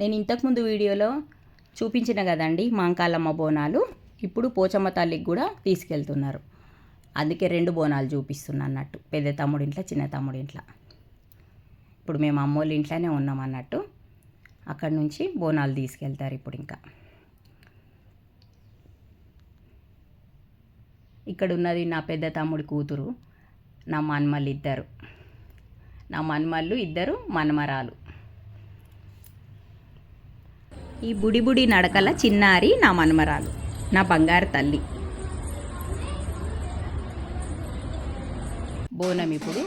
నేను ఇంతకుముందు వీడియోలో చూపించిన కదండి మాంకాలమ్మ బోనాలు. ఇప్పుడు పోచమ్మ తల్లికి కూడా తీసుకెళ్తున్నారు. అందుకే రెండు బోనాలు చూపిస్తున్నా అన్నట్టు. పెద్ద తమ్ముడి ఇంట్లో చిన్న తమ్ముడింట్లో. ఇప్పుడు మేము అమ్మోళ్ళ ఇంట్లోనే ఉన్నాం అన్నట్టు. అక్కడ నుంచి బోనాలు తీసుకెళ్తారు ఇప్పుడు ఇంకా. ఇక్కడ ఉన్నది నా పెద్ద తమ్ముడి కూతురు నా మన్మళ్ళు ఇద్దరు నా మన్మళ్ళు ఇద్దరు మన్మరాలు. ఈ బుడి బుడి నడకల చిన్నారి నా మనమరాలు నా బంగారు తల్లి. బోనం ఇప్పుడు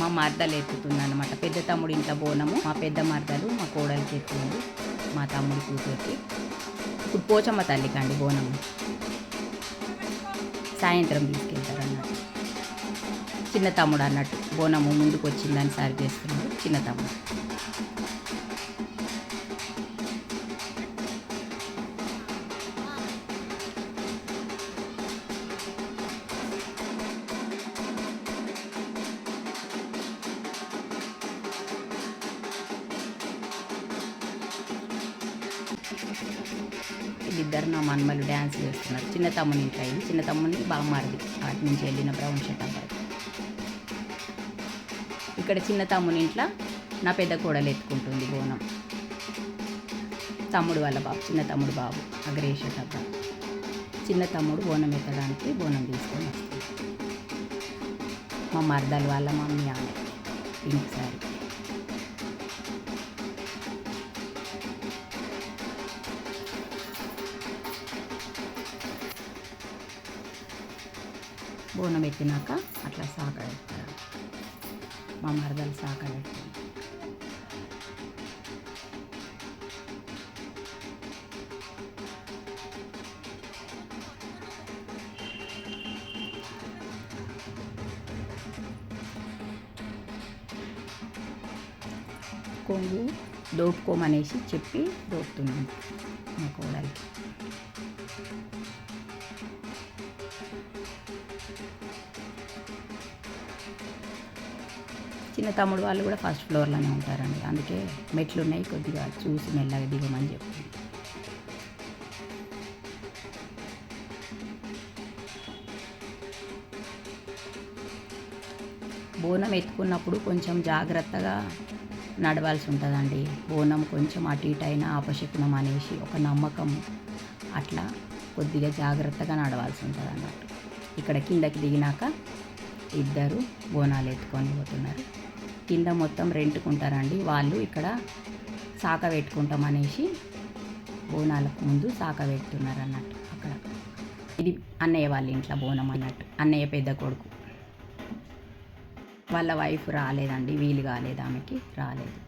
మా మర్దలు ఎత్తుతుంది అనమాట పెద్ద తమ్ముడు ఇంట్లో బోనము. మా పెద్ద మర్దలు మా కోడలికి ఎత్తుంది మా తమ్ముడి కూతురికి. ఇప్పుడు పోచమ్మ తల్లికి అండి బోనము సాయంత్రం తీసుకెళ్తారు అన్నట్టు చిన్న తమ్ముడు అన్నట్టు బోనము ముందుకు వచ్చిందని సరి చేస్తున్నాడు చిన్న తమ్ముడు. డ్యాన్స్ చేస్తున్నారు. చిన్న తమ్ముని ఇంట్లో అయింది. చిన్న తమ్ముని బాగా అటు నుంచి వెళ్ళిన బ్రౌన్ షర్ట్ అబ్బాయి ఇక్కడ చిన్న తమ్ముని ఇంట్లో నా పెద్ద కోడలు ఎత్తుకుంటుంది బోనం. తమ్ముడు వాళ్ళ బాబు చిన్న తమ్ముడు బాబు అగ్రేషట్ అబ్బాయి చిన్న తమ్ముడు బోనం ఎత్తడానికి బోనం తీసుకొని వస్తుంది. మా మరదలు వాళ్ళ మమ్మీ ఆమె. పింక్ బోనం ఎత్తినాక అట్లా సాక పెడతారు మా మరదలు సాక పెడతారు కొంగు దోపుకోమనేసి చెప్పి దోపుతున్నాను మా కోడలికి. చిన్న తమ్ముడు వాళ్ళు కూడా ఫస్ట్ ఫ్లోర్లోనే ఉంటారండి. అందుకే మెట్లు ఉన్నాయి కొద్దిగా చూసి మెల్లగా దిగమని చెప్పి బోనం ఎత్తుకున్నప్పుడు కొంచెం జాగ్రత్తగా నడవాల్సి ఉంటుందండి. బోనం కొంచెం అటు ఇటు అయినా అపశకునం అనేసి ఒక నమ్మకం అట్లా కొద్దిగా జాగ్రత్తగా నడవాల్సి ఉంటుంది అన్నట్టు ఇక్కడ కిందకి దిగినాక ఇద్దరు బోనాలు ఎత్తుకొని పోతున్నారు. కింద మొత్తం రెంట్కుంటారండి. వాళ్ళు ఇక్కడ సాక పెట్టుకుంటాం అనేసి బోనాలకు ముందు సాక పెడుతున్నారు అన్నట్టు అక్కడ. ఇది అన్నయ్య వాళ్ళ ఇంట్లో బోనం అన్నట్టు. అన్నయ్య పెద్ద కొడుకు. వాళ్ళ వైఫ్ రాలేదండి. వీలు కాలేదు ఆమెకి. రాలేదు.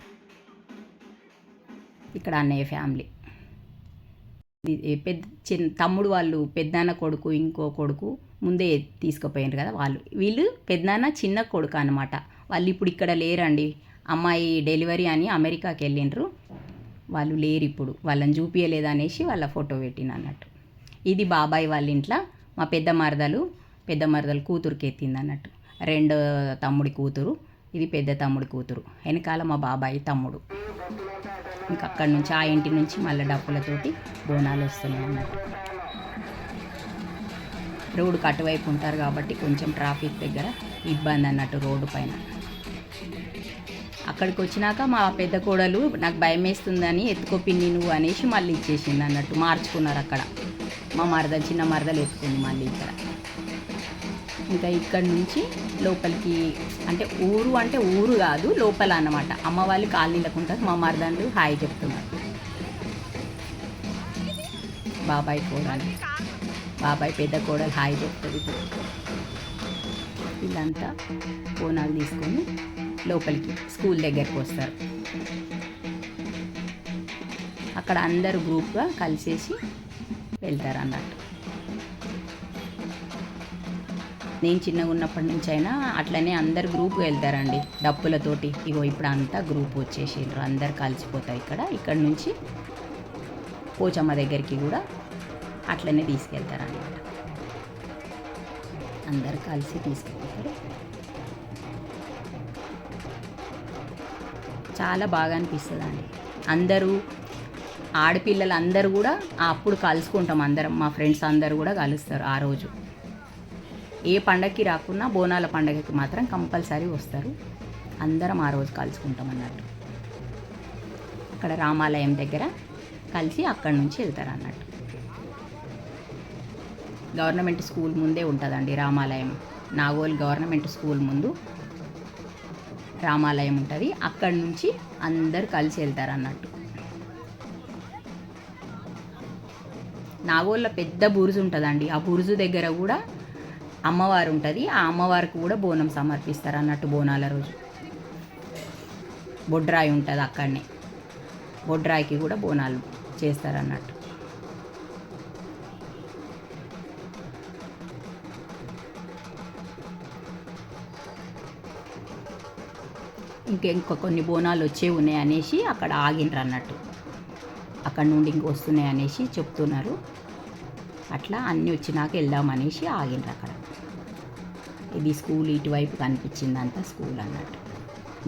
ఇక్కడ అన్నయ్య ఫ్యామిలీ. పెద్ద చిన్న తమ్ముడు వాళ్ళు పెద్దనాన్న కొడుకు ఇంకో కొడుకు ముందే తీసుకుపోయినారు కదా వాళ్ళు. వీళ్ళు పెద్దనాన్న చిన్న కొడుకు అనమాట వాళ్ళు ఇప్పుడు ఇక్కడ లేరండి. అమ్మాయి డెలివరీ అని అమెరికాకి వెళ్ళిండ్రు. వాళ్ళు లేరు ఇప్పుడు వాళ్ళని చూపించలేదు అనేసి వాళ్ళ ఫోటో పెట్టిన అన్నట్టు. ఇది బాబాయ్ వాళ్ళ ఇంట్లో మా పెద్ద మరదలు పెద్ద మరదలు కూతురుకి ఎత్తింది అన్నట్టు. రెండో తమ్ముడి కూతురు ఇది పెద్ద తమ్ముడి కూతురు. వెనకాల మా బాబాయ్ తమ్ముడు. ఇంకా అక్కడి నుంచి ఆ ఇంటి నుంచి మళ్ళీ డప్పులతోటి బోనాలు వస్తున్నాయి అన్నట్టు. రోడ్డు అటువైపు ఉంటారు కాబట్టి కొంచెం ట్రాఫిక్ దగ్గర ఇబ్బంది అన్నట్టు రోడ్డు పైన. అక్కడికి వచ్చినాక మా పెద్ద కోడలు నాకు భయం వేస్తుందని ఎత్తుకో పిన్ని నువ్వు అనేసి మళ్ళీ ఇచ్చేసింది అన్నట్టు మార్చుకున్నారు అక్కడ. మా మరద చిన్న మరదలు ఎత్తుకుంది మళ్ళీ ఇక్కడ. ఇంకా ఇక్కడ నుంచి లోపలికి అంటే ఊరు అంటే ఊరు కాదు లోపల అన్నమాట. అమ్మ వాళ్ళు కాలనీలకు ఉంటారు మా మరదండ్రు హాయ్ చెప్తున్నారు. బాబాయ్ కోడలు. బాబాయ్ పెద్ద కోడలు హాయ్ చెప్తుంది. ఇప్పుడు వీళ్ళంతా ఫోనాలు తీసుకొని లోపలికి స్కూల్ దగ్గరికి వస్తారు. అక్కడ అందరు గ్రూప్గా కలిసేసి వెళ్తారు అన్నట్టు నేను చిన్నగా ఉన్నప్పటి నుంచి అయినా అట్లనే అందరు గ్రూప్ వెళ్తారండి. డప్పులతోటి ఇగో ఇప్పుడు అంతా గ్రూప్ వచ్చేసిండ్రు. అందరు కలిసిపోతారు ఇక్కడ. ఇక్కడ నుంచి పోచమ్మ దగ్గరికి కూడా అట్లనే తీసుకెళ్తారు అన్నమాట అందరు కలిసి తీసుకెళ్తారు. చాలా బాగా అనిపిస్తుంది అండి అందరూ ఆడపిల్లలు అందరూ కూడా అప్పుడు కలుసుకుంటాం అందరం. మా ఫ్రెండ్స్ అందరూ కూడా కలుస్తారు ఆ రోజు. ఏ పండగకి రాకున్నా బోనాల పండగకి మాత్రం కంపల్సరీ వస్తారు. అందరం ఆ రోజు కలుసుకుంటాం అన్నట్టు. అక్కడ రామాలయం దగ్గర కలిసి అక్కడి నుంచి వెళ్తారు అన్నట్టు. గవర్నమెంట్ స్కూల్ ముందే ఉంటుందండి రామాలయం. నాగోల్ గవర్నమెంట్ స్కూల్ ముందు రామాలయం ఉంటుంది. అక్కడి నుంచి అందరు కలిసి వెళ్తారు అన్నట్టు నాగోళ్ళ పెద్ద బురుజు ఉంటుందండి. ఆ బురుజు దగ్గర కూడా అమ్మవారు ఉంటుంది. ఆ అమ్మవారికి కూడా బోనం సమర్పిస్తారు అన్నట్టు బోనాల రోజు. బొడ్రాయి ఉంటుంది అక్కడనే. బొడ్రాయికి కూడా బోనాలు చేస్తారు అన్నట్టు ఇంకా ఇంకా కొన్ని బోనాలు వచ్చే ఉన్నాయి అనేసి అక్కడ ఆగిండ్రు అన్నట్టు. అక్కడ నుండి ఇంక వస్తున్నాయి అనేసి చెప్తున్నారు. అట్లా అన్నీ వచ్చినాక వెళ్దాం అనేసి ఆగిండ్రు అక్కడ. ఇది స్కూల్ ఇటువైపు కనిపించిందంతా స్కూల్ అన్నట్టు.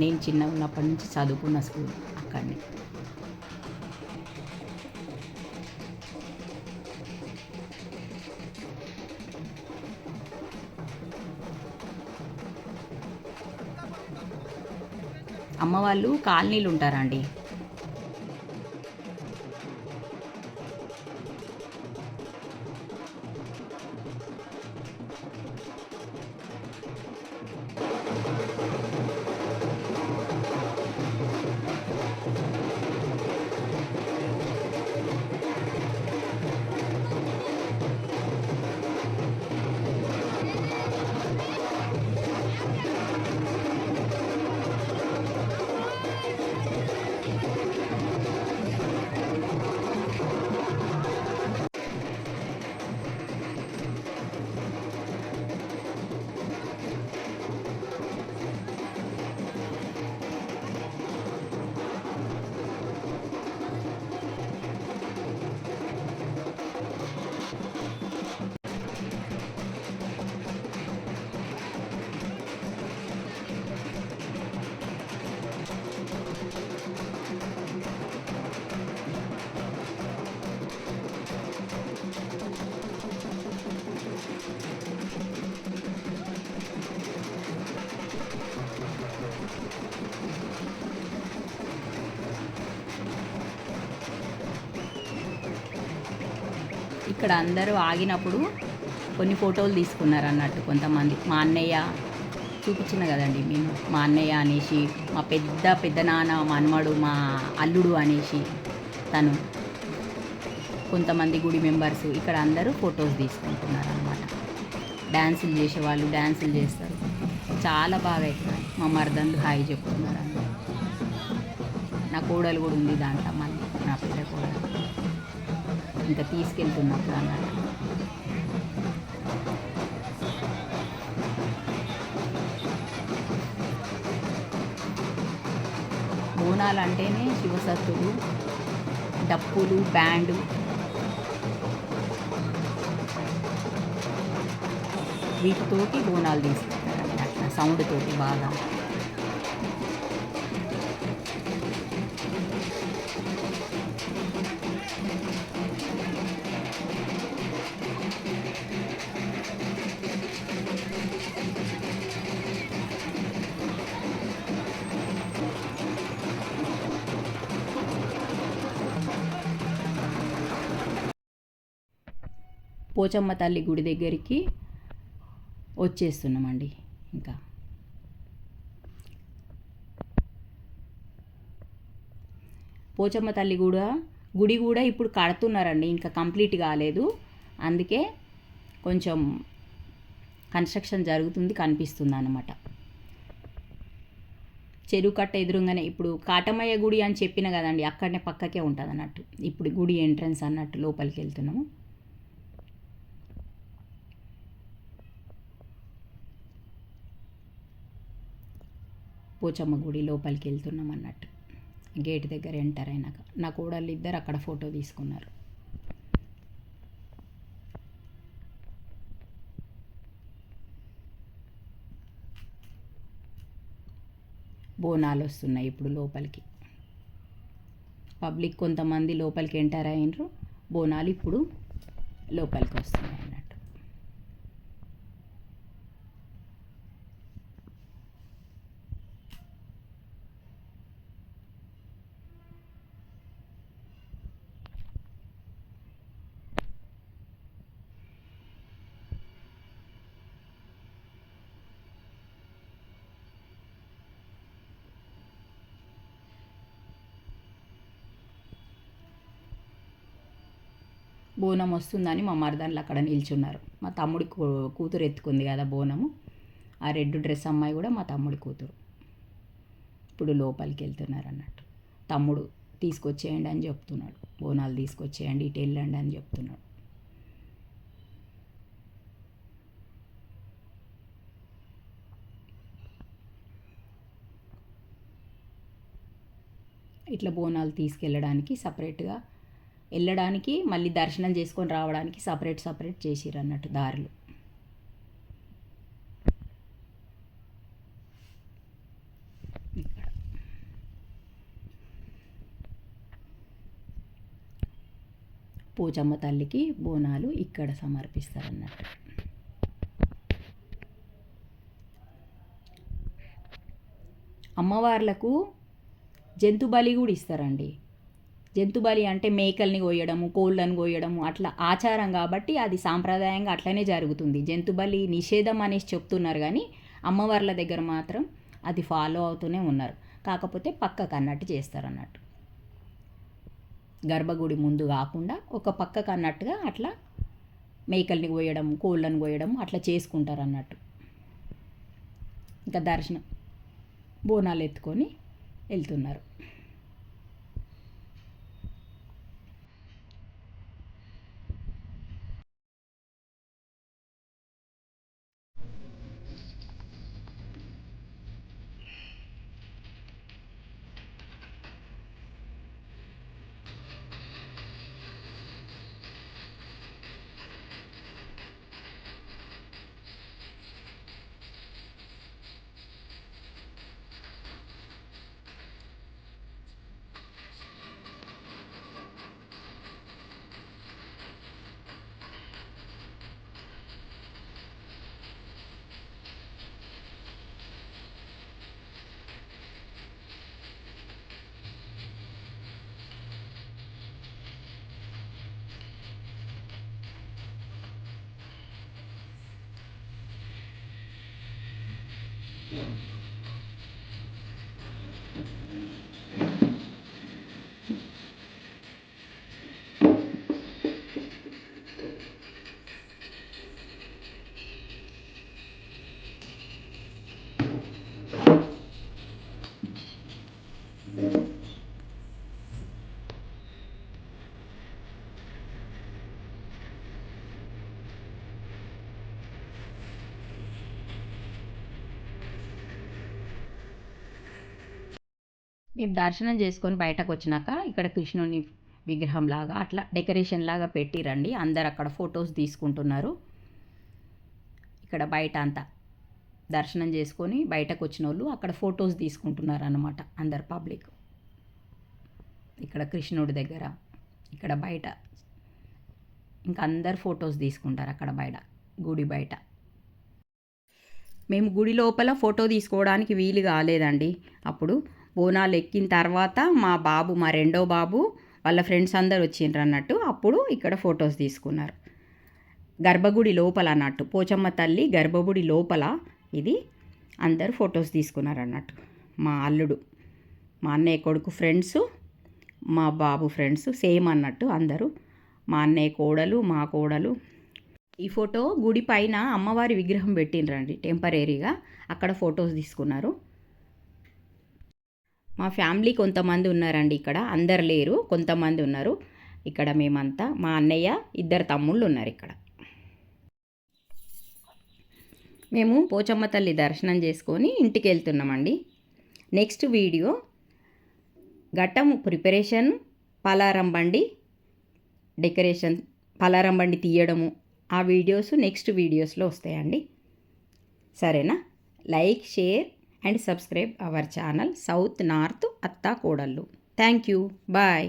నేను చిన్న ఉన్నప్పటి నుంచి చదువుకున్న స్కూల్ అక్కడనే. అమ్మ వాళ్ళు కాలనీలు ఉంటారండి ఇక్కడ అందరూ ఆగినప్పుడు కొన్ని ఫోటోలు తీసుకున్నారు అన్నట్టు కొంతమంది. మా అన్నయ్య చూపించిన కదండి మేము. మా అన్నయ్య అనేసి మా పెద్ద పెద్ద నాన్న మనమడు మా అల్లుడు అనేసి తను. కొంతమంది గుడి మెంబర్స్ ఇక్కడ అందరూ ఫొటోస్ తీసుకుంటున్నారు అనమాట డ్యాన్సులు చేసేవాళ్ళు డ్యాన్సులు చేస్తారు. చాలా బాగా అవుతుంది మా మర్దంలు హాయి చెప్తున్నారు అన్నమాట నా కోడలు కూడా ఉంది దాంట్లో మళ్ళీ నా పెద్ద కోడలు. ఇంకా తీసుకెళ్తున్నప్పుడు అన్నట్టు బోనాలు అంటేనే శివసత్తులు డప్పులు బ్యాండు. వీటితోటి బోనాలు తీసుకుంటారు అట్లా సౌండ్ తోటి బాగా. పోచమ్మ తల్లి గుడి దగ్గరికి వచ్చేస్తున్నామండి ఇంకా. పోచమ్మ తల్లి కూడా గుడి కూడా ఇప్పుడు కడుతున్నారండి ఇంకా కంప్లీట్ కాలేదు. అందుకే కొంచెం కన్స్ట్రక్షన్ జరుగుతుంది కనిపిస్తుంది అన్నమాట చెరువు కట్ట ఎదురుగానే ఇప్పుడు కాటమయ్య గుడి అని చెప్పిన కదండి అక్కడనే పక్కకే ఉంటుంది అన్నట్టు ఇప్పుడు గుడి ఎంట్రన్స్ అన్నట్టు లోపలికి వెళ్తున్నాము. పోచమ్మ గుడి లోపలికి వెళ్తున్నాం అన్నట్టు. గేట్ దగ్గర ఎంటర్ అయినాక. నా కోడళ్ళు ఇద్దరు అక్కడ ఫోటో తీసుకున్నారు. బోనాలు వస్తున్నాయి ఇప్పుడు లోపలికి. పబ్లిక్ కొంతమంది లోపలికి ఎంటర్ అయినరు. బోనాలు ఇప్పుడు లోపలికి వస్తున్నాయి అన్నట్టు బోనం వస్తుందని మా మరదళ్ళు అక్కడ నిల్చున్నారు. మా తమ్ముడి కూతురు ఎత్తుకుంది కదా బోనము. ఆ రెడ్ డ్రెస్ అమ్మాయి కూడా మా తమ్ముడి కూతురు. ఇప్పుడు లోపలికి వెళ్తున్నారు అన్నట్టు. తమ్ముడు తీసుకొచ్చేయండి అని చెప్తున్నాడు. బోనాలు తీసుకొచ్చేయండి ఇటు వెళ్ళండి అని చెప్తున్నాడు. ఇట్లా బోనాలు తీసుకెళ్ళడానికి సపరేట్గా వెళ్ళడానికి మళ్ళీ దర్శనం చేసుకొని రావడానికి సపరేట్ సపరేట్ చేసిరు అన్నట్టు దారులు. పూచమ్మ పోచమ్మ తల్లికి బోనాలు ఇక్కడ సమర్పిస్తారన్నట్టు అమ్మవార్లకు జంతు బలి కూడా ఇస్తారండి. జంతు బలి అంటే మేకల్ని కోయడము కోళ్ళను కోయడము అట్లా ఆచారం కాబట్టి అది సాంప్రదాయంగా అట్లనే జరుగుతుంది. జంతు బలి నిషేధం అనేసి చెప్తున్నారు కానీ అమ్మవార్ల దగ్గర మాత్రం అది ఫాలో అవుతూనే ఉన్నారు. కాకపోతే పక్కకు అన్నట్టు చేస్తారు అన్నట్టు గర్భగుడి ముందు కాకుండా ఒక పక్కకు అన్నట్టుగా అట్లా మేకల్ని కోయడం కోళ్ళను కోయడం అట్లా చేసుకుంటారు అన్నట్టు ఇంకా దర్శనం బోనాలు ఎత్తుకొని వెళ్తున్నారు. Yeah. మేము దర్శనం చేసుకొని బయటకు వచ్చినాక ఇక్కడ కృష్ణుని విగ్రహం లాగా అట్లా డెకరేషన్ లాగా పెట్టిరండి అందరు అక్కడ ఫొటోస్ తీసుకుంటున్నారు. ఇక్కడ బయట అంతా దర్శనం చేసుకొని బయటకు వచ్చిన వాళ్ళు అక్కడ ఫొటోస్ తీసుకుంటున్నారు అనమాట అందరు పబ్లిక్. ఇక్కడ కృష్ణుడి దగ్గర ఇక్కడ బయట ఇంకా అందరు ఫొటోస్ తీసుకుంటారు అక్కడ బయట గుడి బయట. మేము గుడి లోపల ఫోటో తీసుకోవడానికి వీలు కాలేదండి. అప్పుడు బోనాలు ఎక్కిన తర్వాత మా బాబు మా రెండో బాబు వాళ్ళ ఫ్రెండ్స్ అందరు వచ్చిండ్రు అన్నట్టు. అప్పుడు ఇక్కడ ఫొటోస్ తీసుకున్నారు. గర్భగుడి లోపల అన్నట్టు. పోచమ్మ తల్లి గర్భగుడి లోపల ఇది అందరు ఫొటోస్ తీసుకున్నారు అన్నట్టు. మా అల్లుడు మా అన్నయ్య కొడుకు ఫ్రెండ్స్ మా బాబు ఫ్రెండ్స్ సేమ్ అన్నట్టు అందరూ. మా అన్నయ్య కోడలు మా కోడలు. ఈ ఫోటో గుడి పైన అమ్మవారి విగ్రహం పెట్టిండ్రండి టెంపరీగా. అక్కడ ఫొటోస్ తీసుకున్నారు. మా ఫ్యామిలీ కొంతమంది ఉన్నారండి ఇక్కడ. అందరు లేరు కొంతమంది ఉన్నారు. ఇక్కడ మేమంతా మా అన్నయ్య ఇద్దరు తమ్ముళ్ళు ఉన్నారు ఇక్కడ. మేము పోచమ్మ తల్లి దర్శనం చేసుకొని ఇంటికి వెళ్తున్నామండి. నెక్స్ట్ వీడియో ఘట్టం ప్రిపరేషన్ పలారం బండి డెకరేషన్ పలారం బండి తీయడము ఆ వీడియోస్ నెక్స్ట్ వీడియోస్లో వస్తాయండి. సరేనా? Like share and subscribe our channel south north అత్తా కోడళ్ళు థ్యాంక్ యూ. బాయ్.